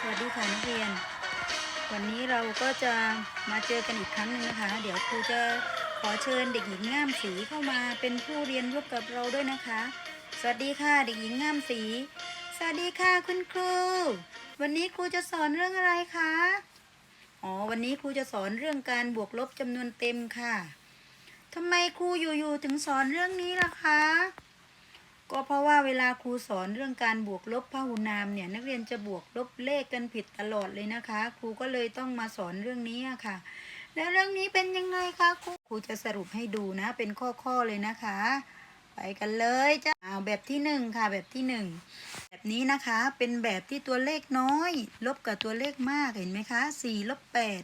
สวัสดีค่ะนักเรียน วันนี้เราก็จะมาเจอกันอีกครั้งหนึ่งนะคะ เดี๋ยวครูจะขอเชิญเด็กหญิงงามสีเข้ามาเป็นผู้เรียนร่วมกับเราด้วยนะคะ สวัสดีค่ะเด็กหญิงงามสี สวัสดีค่ะคุณครู วันนี้ครูจะสอนเรื่องอะไรคะ อ๋อ วันนี้ครูจะสอนเรื่องการบวกลบจำนวนเต็มค่ะทำไมครูอยู่ๆถึงสอนเรื่องนี้ล่ะคะ ก็เพราะว่าเวลาครูสอนเรื่องการบวกลบพหุนามเนี่ยนักเรียนจะบวกลบเลขกันผิดตลอดเลยนะคะ ครูก็เลยต้องมาสอนเรื่องนี้ค่ะ แล้วเรื่องนี้เป็นยังไงคะครูครูจะสรุปให้ดูนะ เป็นข้อๆเลยนะคะ ไปกันเลยจ้าเอาแบบที่หนึ่งค่ะ แบบที่หนึ่งแบบนี้นะคะเป็นแบบที่ตัวเลขน้อย ลบกับตัวเลขมากเห็นไหมคะสี่ลบแปด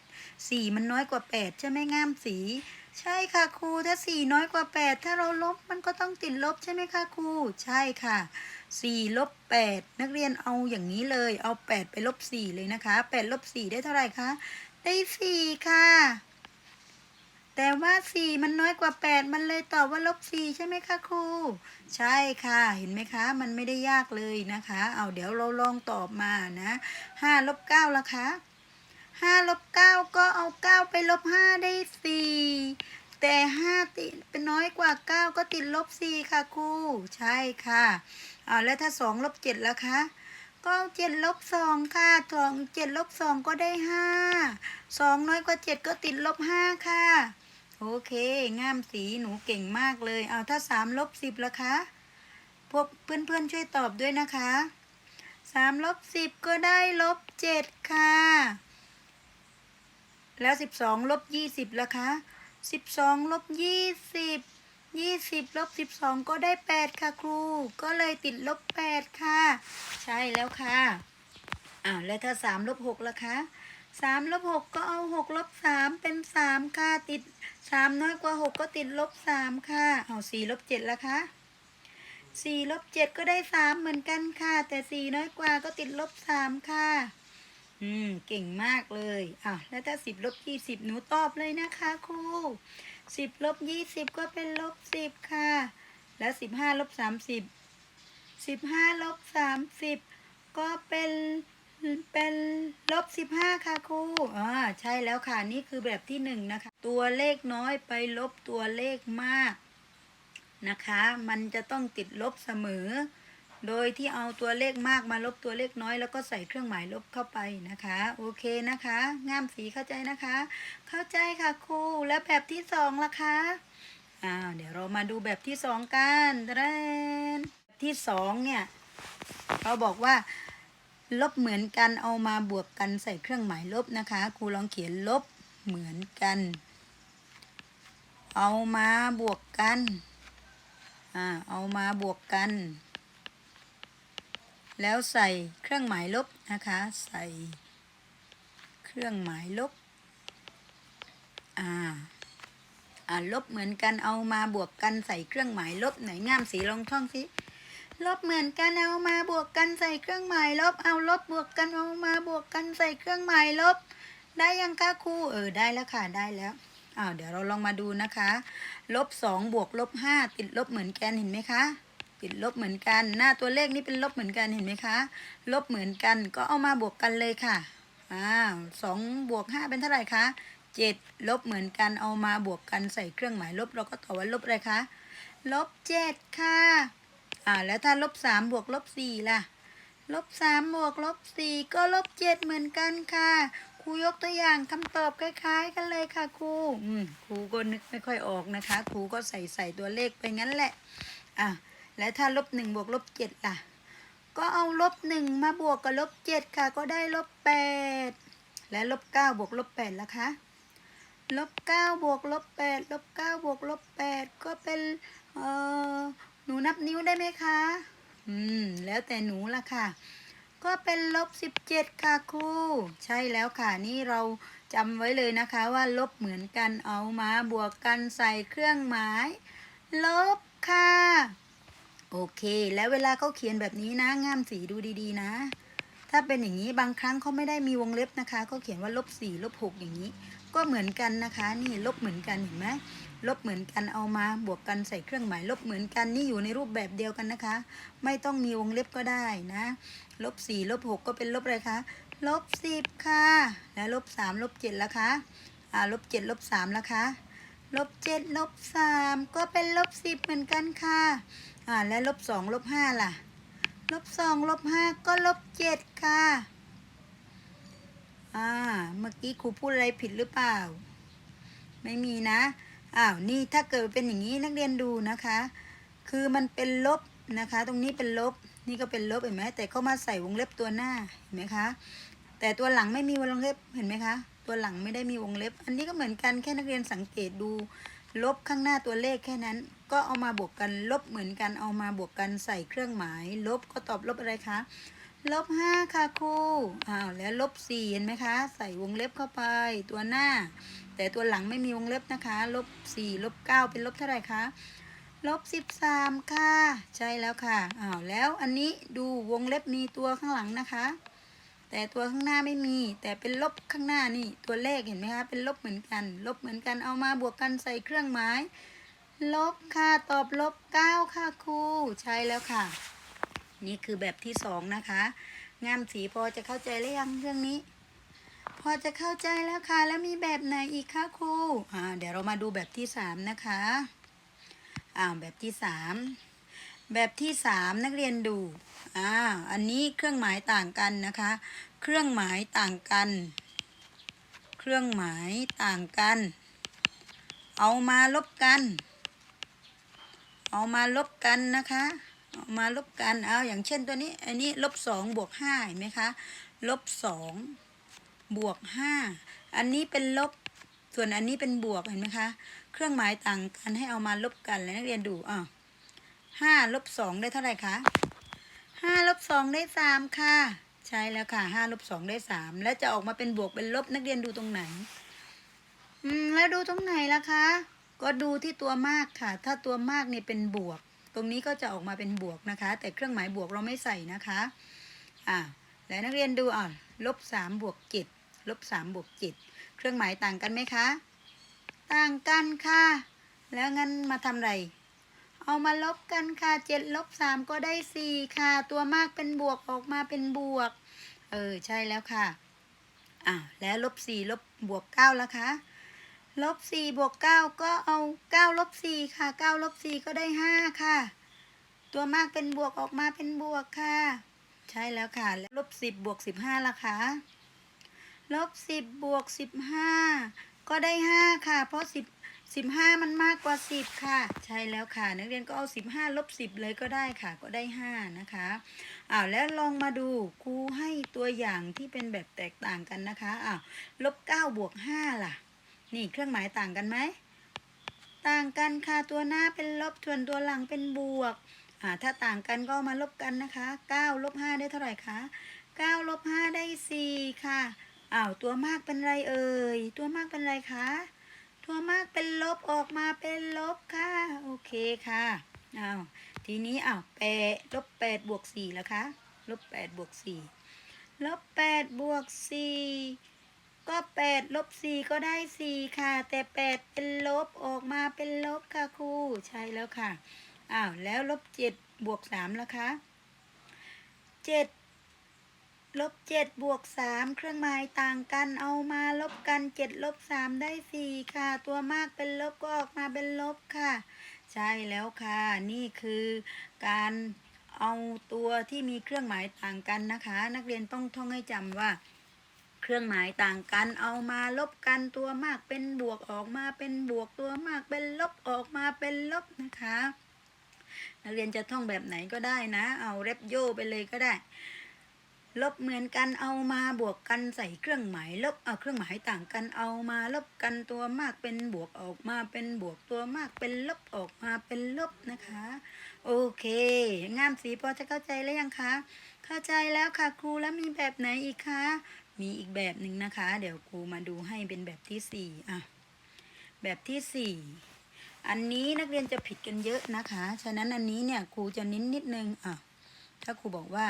สี่มันน้อยกว่าแปดใช่ไหมงามสี ใช่ค่ะครูถ้าสี่น้อยกว่าแปดถ้าเราลบมันก็ต้องติดลบใช่ไหมคะครูใช่ค่ะสี่ลบแปดนักเรียนเอาอย่างนี้เลย เอาแปดไปลบสี่เลยนะคะแปดลบสี่ได้เท่าไหร่คะได้สี่ค่ะ แต่ว่าสี่มันน้อยกว่าแปดมันเลยตอบว่าลบสี่ใช่ไหมคะครูใช่ค่ะเห็นไหมคะ มันไม่ได้ยากเลยนะคะ เอาเดี๋ยวเราลองตอบมานะห้าลบเก้าละคะ ห้าลบเก้าก็เอาเก้าไปลบห้าได้สี่แต่ห้าติดเป็นน้อยกว่าเก้าก็ติดลบสี่ค่ะครูใช่ค่ะเอาแล้วถ้าสองลบเจ็ดล่ะคะก็เจ็ดลบสองค่ะสองเจ็ดลบสองก็ได้ห้าสองน้อยกว่าเจ็ดก็ติดลบห้าค่ะ โอเคงามสีหนูเก่งมากเลย เอาถ้าสามลบสิบล่ะคะ พวกเพื่อนๆช่วยตอบด้วยนะคะสามลบสิบก็ได้ลบเจ็ดค่ะ แล้วสิบสองลบยี่สิบล่ะคะสิบสองลบยี่สิบยี่สิบลบสิบสองก็ได้แปดค่ะครู ก็เลยติดลบแปดค่ะ ใช่แล้วค่ะอ่าวแล้วถ้าสามลบหกล่ะคะสามลบหกก็เอาหกลบสามเป็นสามค่ะติดสามน้อยกว่าหกก็ติดลบสามค่ะเอาสี่ลบเจ็ดล่ะคะสี่ลบเจ็ดก็ได้สามเหมือนกันค่ะ แต่สี่น้อยกว่าก็ติดลบสามค่ะ อืม เก่งมากเลย อะ แล้วถ้าสิบลบยี่สิบหนูตอบเลยนะคะครูสิบลบยี่สิบก็เป็นลบสิบค่ะ แล้วสิบห้าลบสามสิบสิบห้าลบสามสิบก็เป็นเป็นลบสิบห้าค่ะครูอ่าใช่แล้วค่ะ นี่คือแบบที่หนึ่งนะคะ ตัวเลขน้อยไปลบตัวเลขมากนะคะ มันจะต้องติดลบเสมอ โดยที่เอาตัวเลขมากมาลบตัวเลขน้อย แล้วก็ใส่เครื่องหมายลบเข้าไปนะคะ โอเคนะคะ งามสีเข้าใจนะคะ เข้าใจค่ะครูแล้วแบบที่สองล่ะคะอ่าเดี๋ยวเรามาดูแบบที่สองกันเรนแบบที่สองเนี่ยเขาบอกว่าลบเหมือนกันเอามาบวกกันใส่เครื่องหมายลบนะคะ ครูลองเขียนลบเหมือนกัน เอามาบวกกัน อ่า เอามาบวกกัน แล้วใส่เครื่องหมายลบนะคะ ใส่เครื่องหมายลบ อ่า อ่าลบเหมือนกันเอามาบวกกันใส่เครื่องหมายลบไหนงามสีลองท่องสิลบเหมือนกันเอามาบวกกันใส่เครื่องหมายลบ เอาลบบวกกันเอามาบวกกันใส่เครื่องหมายลบ ได้ยังคะครูเออได้แล้วค่ะได้แล้วอ้าวเดี๋ยวเราลองมาดูนะคะ ลบสองบวกลบห้าติดลบเหมือนกันเห็นไหมคะ ติดลบเหมือนกัน หน้าตัวเลขนี้เป็นลบเหมือนกันเห็นไหมคะ ลบเหมือนกันก็เอามาบวกกันเลยค่ะอ้าวสองบวกห้าเป็นเท่าไหร่คะเจ็ดลบเหมือนกันเอามาบวกกันใส่เครื่องหมายลบเราก็ตอบว่าลบอะไรคะลบเจ็ดค่ะอ่าแล้วถ้าลบสามบวกลบสี่ล่ะลบสามบวกลบสี่ก็ลบเจ็ดเหมือนกันค่ะครูยกตัวอย่างคำตอบคล้าย ๆ กันเลยค่ะครูอืมครูก็นึกไม่ค่อยออกนะคะครูก็ใส่ใส่ตัวเลขไปงั้นแหละอะ แล้วถ้าลบหนึ่งบวกลบเจ็ดล่ะ ก็เอาลบหนึ่งมาบวกกับลบเจ็ดค่ะ ก็ได้ลบแปดและลบเก้าบวกลบแปดล่ะคะลบเก้าบวกลบแปดลบเก้าบวกลบแปดก็เป็นเออหนูนับนิ้วได้ไหมคะ อืม แล้วแต่หนูละค่ะ ก็เป็นลบสิบเจ็ดค่ะครูใช่แล้วค่ะ นี่เราจำไว้เลยนะคะว่าลบเหมือนกันเอามาบวกกันใส่เครื่องหมาย ลบค่ะ โอเค แล้วเวลาเขาเขียนแบบนี้นะงามสีดูดีๆนะ ถ้าเป็นอย่างนี้บางครั้งเขาไม่ได้มีวงเล็บนะคะเขาเขียนว่าลบสี่ลบหกอย่างนี้ ก็เหมือนกันนะคะ นี่ลบเหมือนกันเห็นไหมลบเหมือนกันเอามาบวกกันใส่เครื่องหมาย ลบเหมือนกันนี่อยู่ในรูปแบบเดียวกันนะคะ ไม่ต้องมีวงเล็บก็ได้นะลบสี่ลบหกก็เป็นลบอะไรคะลบสิบค่ะ แล้วลบสามลบเจ็ดล้วคะอ่าลบเจ็ดลบสามล้วคะลบเจ็ดลบสามก็เป็นลบสิบเหมือนกันค่ะ อ่าแล้วลบสองลบห้าล่ะ ลบสองลบห้าก็ลบเจ็ดค่ะ อ่า เมื่อกี้ครูพูดอะไรผิดหรือเปล่า ไม่มีนะ อ้าว นี่ถ้าเกิดเป็นอย่างนี้นักเรียนดูนะคะ คือมันเป็นลบนะคะ ตรงนี้เป็นลบ นี่ก็เป็นลบเห็นไหม แต่เขามาใส่วงเล็บตัวหน้า เห็นไหมคะ แต่ตัวหลังไม่มีวงเล็บ เห็นไหมคะ ตัวหลังไม่ได้มีวงเล็บ อันนี้ก็เหมือนกัน แค่นักเรียนสังเกตดู ลบข้างหน้าตัวเลขแค่นั้น ก็เอามาบวกกันลบเหมือนกันเอามาบวกกันใส่เครื่องหมาย ลบก็ตอบลบอะไรคะลบห้าค่ะครูอ้าวแล้วลบสี่เห็นไหมคะ ใส่วงเล็บเข้าไป ตัวหน้า แต่ตัวหลังไม่มีวงเล็บนะคะลบสี่ลบเก้าเป็นลบเท่าไหร่คะลบสิบสามค่ะ ใช่แล้วค่ะอ้าวแล้วอันนี้ดูวงเล็บมีตัวข้างหลังนะคะ แต่ตัวข้างหน้าไม่มี แต่เป็นลบข้างหน้านี่ตัวเลขเห็นไหมคะเป็นลบเหมือนกัน ลบเหมือนกันเอามาบวกกันใส่เครื่องหมาย ลบค่ะ ตอบลบเก้าค่ะครูใช่แล้วค่ะ นี่คือแบบที่สองนะคะ งามสีพอจะเข้าใจหรือยังเรื่องนี้ พอจะเข้าใจแล้วค่ะ แล้วมีแบบไหนอีกคะครูอ่าเดี๋ยวเรามาดูแบบที่สามนะคะอ่าแบบที่สามแบบที่สามนักเรียนดูอ่าอันนี้เครื่องหมายต่างกันนะคะ เครื่องหมายต่างกัน เครื่องหมายต่างกัน เอามาลบกัน เอามาลบกันนะคะเอามาลบกันเอาอย่างเช่นตัวนี้ อันนี้ลบสองบวกห้าเห็นไหมคะลบสองบวกห้าอันนี้เป็นลบส่วนอันนี้เป็นบวกเห็นไหมคะเครื่องหมายต่างกันให้เอามาลบกันแล้วนักเรียนดูอ่าห้าลบสองได้เท่าไหร่คะห้าลบสองได้สามค่ะ ใช่แล้วค่ะห้าลบสองได้สามแล้วจะออกมาเป็นบวกเป็นลบนักเรียนดูตรงไหน อืมแล้วดูตรงไหนล่ะคะ ก็ดูที่ตัวมากค่ะ ถ้าตัวมากเนี่ยเป็นบวก ตรงนี้ก็จะออกมาเป็นบวกนะคะ แต่เครื่องหมายบวกเราไม่ใส่นะคะอ่าแล้วนักเรียนดูอะลบสามบวกเจ็ดลบสามบวกเจ็ดเครื่องหมายต่างกันไหมคะ ต่างกันค่ะ แล้วงั้นมาทำไร เอามาลบกันค่ะเจ็ดลบสามก็ได้สี่ค่ะ ตัวมากเป็นบวกออกมาเป็นบวก เออ ใช่แล้วค่ะอ่าแล้วลบสี่ลบบวกเก้าแล้วคะ ลบสี่บวกเก้าก็เอาเก้าลบสี่ค่ะเก้าลบสี่ก็ได้ห้าค่ะ ตัวมากเป็นบวกออกมาเป็นบวกค่ะ ใช่แล้วค่ะลลบสิบบวกสิบห้าล่ะคะลบสิบบวกสิบห้าก็ได้ห้าค่ะ เพราะสิบสิบห้ามันมากกว่าสิบค่ะ ใช่แล้วค่ะ นักเรียนก็เอาสิบห้าลบสิบเลยก็ได้ค่ะ ก็ได้ห้านะคะอ้าวแล้วลองมาดูครูให้ตัวอย่างที่เป็นแบบแตกต่างกันนะคะอ้าวลบเก้าบวกห้าล่ะ นี่เครื่องหมายต่างกันไหม ต่างกันค่ะตัวหน้าเป็นลบส่วนตัวหลังเป็นบวกอ่าถ้าต่างกันก็มาลบกันนะคะ9ลบ5ได้เท่าไหร่คะ9ลบ5ได้4ค่ะอ้าวตัวมากเป็นไรเอ่ยตัวมากเป็นไรคะตัวมากเป็นลบออกมาเป็นลบค่ะโอเคค่ะอ้าวทีนี้อ้าวแปดลบ8บวก4แล้วคะลบ8บวก4ลบ8บวก4 ก็แปดลบสี่ก็ได้สี่ค่ะ แต่แปดเป็นลบออกมาเป็นลบค่ะครูใช่แล้วค่ะอ้าวแล้วลบเจ็ดบวกสามแล้วคะเจ็ดลบเจ็ดบวกสามเครื่องหมายต่างกันเอามาลบกันเจ็ดลบสามได้สี่ค่ะ ตัวมากเป็นลบก็ออกมาเป็นลบค่ะ ใช่แล้วค่ะ นี่คือการเอาตัวที่มีเครื่องหมายต่างกันนะคะ นักเรียนต้องท่องให้จำว่า เครื่องหมายต่างกันเอามาลบกันตัวมากเป็นบวกออกมาเป็นบวกตัวมากเป็นลบออกมาเป็นลบนะคะนักเรียนจะท่องแบบไหนก็ได้นะ เอาเรปโยไปเลยก็ได้ ลบเหมือนกันเอามาบวกกันใส่เครื่องหมายลบเอาเครื่องหมายต่างกันเอามาลบกันตัวมากเป็นบวกออกมาเป็นบวกตัวมากเป็นลบออกมาเป็นลบนะคะ โอเคงามสีพอจะเข้าใจแล้วยังคะ เข้าใจแล้วค่ะครูแล้วมีแบบไหนอีกคะ มีอีกแบบหนึ่งนะคะ เดี๋ยวครูมาดูให้เป็นแบบที่สี่อะ แบบที่สี่อันนี้นักเรียนจะผิดกันเยอะนะคะ ฉะนั้นอันนี้เนี่ยครูจะเน้นนิดนึงอะถ้าครูบอกว่า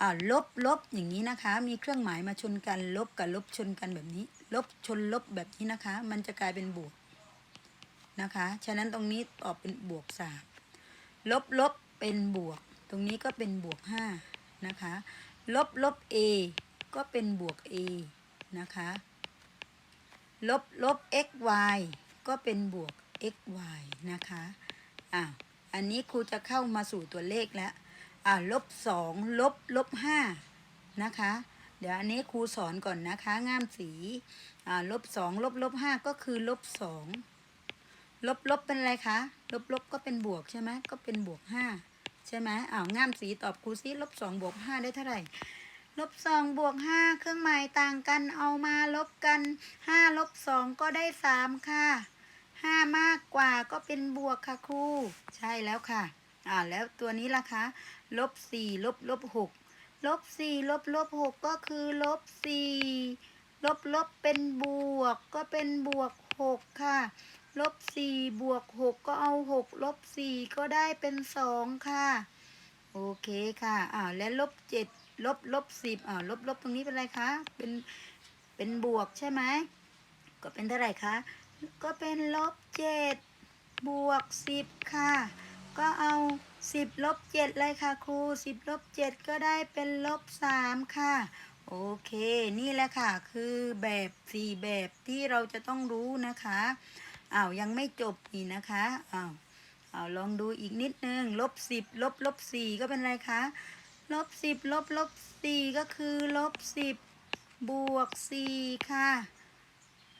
อ่าลบลบอย่างนี้นะคะ มีเครื่องหมายมาชนกันลบกับลบชนกันแบบนี้ ลบชนลบแบบนี้นะคะ มันจะกลายเป็นบวกนะคะ ฉะนั้นตรงนี้ตอบเป็นบวกสามลบลบเป็นบวก ตรงนี้ก็เป็นบวกห้านะคะ ลบลบ a ก็เป็นบวก a นะคะ ลบลบ x y ก็เป็นบวก x y นะคะอะอันนี้ครูจะเข้ามาสู่ตัวเลขแล้วอะลบสองลบลบห้านะคะ เดี๋ยวอันนี้ครูสอนก่อนนะคะง่ามสีอ่าลบสองลบลบห้าก็คือลบสองลบลบเป็นอะไรคะ ลบลบก็เป็นบวกใช่ไหมก็เป็นบวกห้าใช่ไหมอ้าวง่ามสีตอบครูซิลบสองบวกห้าได้เท่าไหร่ ลบสองบวกห้าเครื่องหมายต่างกันเอามาลบกันห้าลบสองก็ได้สามค่ะห้ามากกว่าก็เป็นบวกค่ะครูใช่แล้วค่ะ อ่าแล้วตัวนี้ล่ะคะลบสี่ลบลบหกลบสี่ลบลบหกก็คือลบสี่ลบลบเป็นบวกก็เป็นบวกหกค่ะลบสี่บวกหกก็เอาหกลบสี่ก็ได้เป็นสองค่ะ โอเคค่ะอ่าและลบเจ็ด ลบลบสิบอ่าลบลบตรงนี้เป็นอะไรคะ เป็นเป็นบวกใช่ไหมก็เป็นเท่าไหร่คะ ก็เป็นลบเจ็ดบวกสิบค่ะ ก็เอาสิบลบเจ็ดเลยค่ะครูสิบลบเจ็ดก็ได้เป็นลบสามค่ะ โอเค นี่แหละค่ะ คือแบบสี่แบบที่เราจะต้องรู้นะคะอ้าวยังไม่จบอีกนะคะอ้าวเอาลองดูอีกนิดนึงลบสิบลบลบสี่ก็เป็นไรคะ ลบสิบลบลบสี่ก็คือลบสิบบวกสี่ค่ะ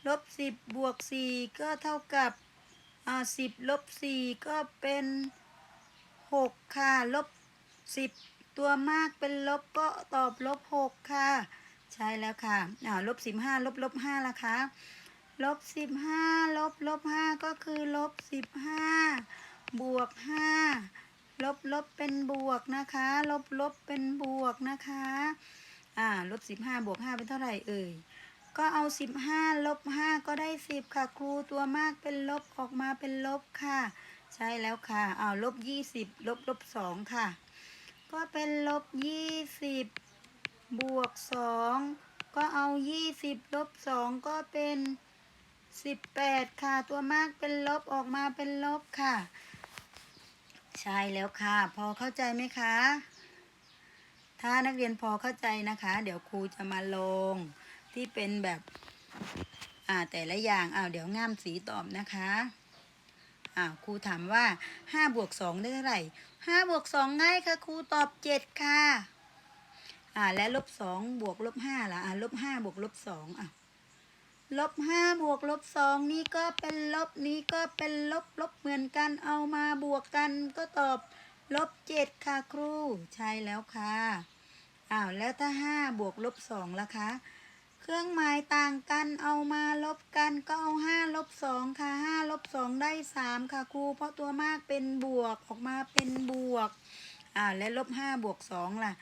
ลบสิบบวกสี่ก็เท่ากับอ่าสิบลบสี่ก็เป็นหกค่ะลบสิบตัวมากเป็นลบก็ตอบลบหกค่ะ ใช่แล้วค่ะอ่าลบสิบห้าลบลบห้าละคะลบสิบห้าลบลบห้าก็คือลบสิบห้าบวกห้า ลบลบเป็นบวกนะคะ ลบลบเป็นบวกนะคะ อ่าลบสิบห้าบวกห้าเป็นเท่าไหร่เอ่ย ก็เอาสิบห้าลบห้าก็ได้สิบค่ะ ครูตัวมากเป็นลบออกมาเป็นลบค่ะ ใช่แล้วค่ะเอาลบยี่สิบลบลบสองค่ะ ก็เป็นลบยี่สิบบวกสองก็เอายี่สิบลบสองก็เป็นสิบแปดค่ะ ตัวมากเป็นลบออกมาเป็นลบค่ะ ใช่แล้วค่ะ พอเข้าใจไหมคะ ถ้านักเรียนพอเข้าใจนะคะ เดี๋ยวครูจะมาลงที่เป็นแบบอ่าแต่ละอย่างอ้าวเดี๋ยวง่ามสีตอบนะคะอ้าวครูถามว่าห้าบวกสองได้เท่าไหร่ห้าบวกสองง่ายค่ะครูตอบเจ็ดค่ะอ่าและลบสองบวกลบห้าล่ะอ่าลบห้าบวกลบสองอะ ลบห้าบวกลบสองนี่ก็เป็นลบนี้ก็เป็นลบลบเหมือนกันเอามาบวกกันก็ตอบลบเจ็ดค่ะครู ใช่แล้วค่ะอ้าวแล้วถ้าห้าบวกลบสองล่ะคะเครื่องหมายต่างกันเอามาลบกันก็เอาห้าลบสองค่ะห้าลบสองได้สามค่ะครู เพราะตัวมากเป็นบวกออกมาเป็นบวกอ่าและลบห้าบวกสองล่ะ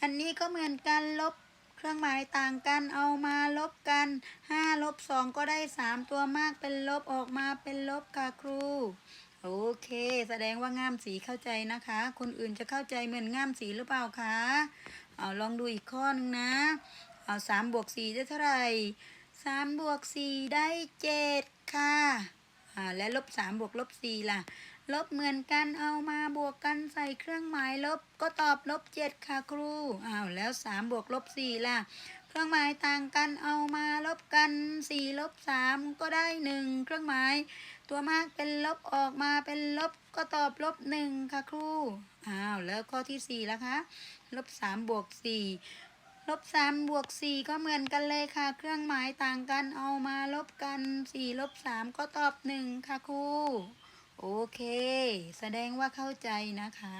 อันนี้ก็เหมือนกันลบ รื่องหมายต่างกันเอามาลบกันห้าลบสองก็ได้สามตัวมากเป็นลบออกมาเป็นลบค่ะครู โอเค แสดงว่าง่ามสีเข้าใจนะคะ คนอื่นจะเข้าใจเหมือนง่ามสีหรือเปล่าคะเอาลองดูอีกข้อนึงนะ เอาสามบวกสี่ได้เท่าไหร่สามบวกสี่ได้เจ็ดค่ะอ่าและลบสามบวกลบสี่ล่ะ ลบเหมือนกันเอามาบวกกันใส่เครื่องหมายลบก็ตอบลบเจ็ดค่ะครูอ้าวแล้วสามบวกลบสี่ล่ะ เครื่องหมายต่างกันเอามาลบกันสี่ลบสามก็ได้หนึ่งเครื่องหมาย ตัวมากเป็นลบออกมาเป็นลบก็ตอบลบหนึ่งค่ะครูอ้าวแล้วข้อที่สี่ล้วคะลบสามบวกสี่ลบสามบวกสี่ก็เหมือนกันเลยค่ะ เครื่องหมายต่างกันเอามาลบกันสี่ลบสามก็ตอบหนึ่งค่ะครู โอเค แสดงว่าเข้าใจนะคะ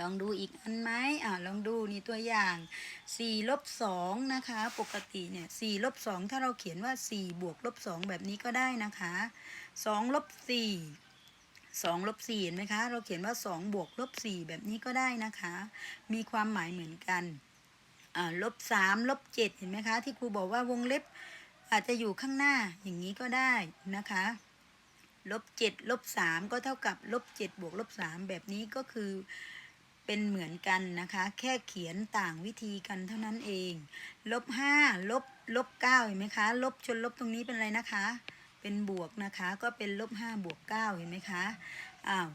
ลองดูอีกอันไหมอ่าลองดูนี่ตัวอย่าง4ลบ2นะคะ ปกติเนี่ย4ลบ2ถ้าเราเขียนว่า 4 บวกลบ2แบบนี้ก็ได้นะคะ2ลบ4 2ลบ4เห็นไหมคะ เราเขียนว่า2บวกลบ4แบบนี้ก็ได้นะคะ มีความหมายเหมือนกันอ่าลบสามลบเจ็ดเห็นไหมคะ ที่ครูบอกว่าวงเล็บอาจจะอยู่ข้างหน้าอย่างนี้ก็ได้นะคะ ลบเจ็ดลบสามก็เท่ากับลบเจ็ดบวกลบสามแบบนี้ก็คือเป็นเหมือนกันนะคะ แค่เขียนต่างวิธีกันเท่านั้นเองลบห้าลบลบเก้าเห็นไหมคะลบชนลบตรงนี้เป็นอะไรนะคะ เป็นบวกนะคะก็เป็นลบห้าบวกเก้าเห็นไหมคะอ้าว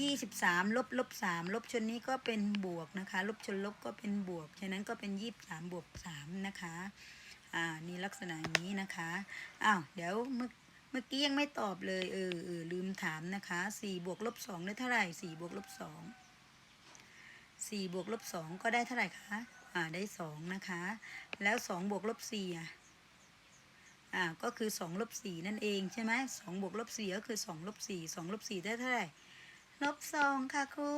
ยี่สิบสามลบลบสามลบชนนี้ก็เป็นบวกนะคะ ลบชนลบก็เป็นบวกฉะนั้นก็เป็นยี่สิบสามบวกสามนะคะอ่านี่ลักษณะนี้นะคะอ้าวเดี๋ยวเมื่อ มื่อกี้ยังไม่ตอบเลย เออเออลืมถามนะคะสี่บวกลบสองได้เท่าไหร่สี่บวกลบสองสี่บวกลบสองก็ได้เท่าไหร่คะ อ่าได้สองนะคะ แล้วสองบวกลบสี่อะอ่าก็คือสองลบสี่นั่นเองใช่ไหมสองบวกลบสี่ก็คือสองลบสี่สองลบสี่ได้เท่าไหร่ลบสองค่ะครู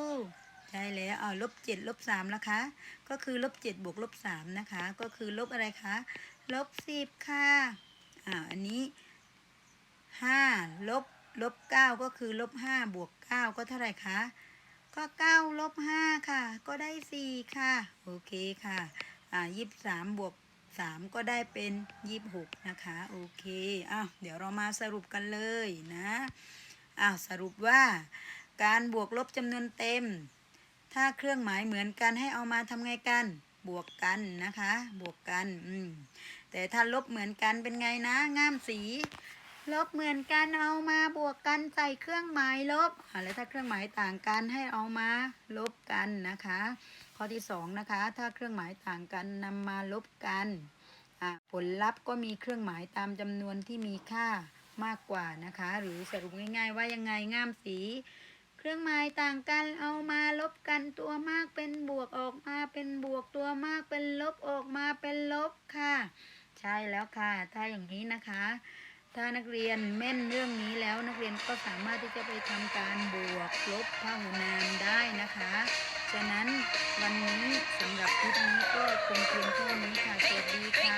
ใช่แล้วอ่าลบเจ็ดลบสามละคะ ก็คือลบเจ็ดบวกลบสามนะคะ ก็คือลบอะไรคะลบสิบค่ะอ่าอันนี้ ห้าลบลบเก้าก็คือลบห้าบวกเก้าก็เท่าไหร่คะ ก็เก้าลบห้าค่ะ ก็ได้สี่ค่ะ โอเคค่ะ อ่ายี่สามบวกสามก็ได้เป็นยี่สิบหกนะคะ โอเคอ้าวเดี๋ยวเรามาสรุปกันเลยนะอ้าวสรุปว่า การบวกลบจำนวนเต็ม ถ้าเครื่องหมายเหมือนกันให้เอามาทำไงกัน บวกกันนะคะ บวกกัน อืมแต่ถ้าลบเหมือนกันเป็นไงนะ ง่ามสี ลบเหมือนกันเอามาบวกกันใส่เครื่องหมายลบอ่าแล้วถ้าเครื่องหมายต่างกันให้เอามาลบกันนะคะ ข้อที่สองนะคะ ถ้าเครื่องหมายต่างกันนำมาลบกันผลลัพธ์ก็มีเครื่องหมายตามจำนวนที่มีค่ามากกว่านะคะ หรือสรุปง่าย ๆ ว่ายังไงง่ามสี เครื่องหมายต่างกันเอามาลบกันตัวมากเป็นบวกออกมาเป็นบวกตัวมากเป็นลบออกมาเป็นลบค่ะ ใช่แล้วค่ะ ถ้าอย่างนี้นะคะ ถ้านักเรียนแม่นเรื่องนี้แล้วนักเรียนก็สามารถที่จะไปทำการบวกลบพหุนามได้นะคะ ฉะนั้นวันนี้สำหรับคลิปนี้ก็คงเพียงเท่านี้ค่ะ สวัสดีค่ะ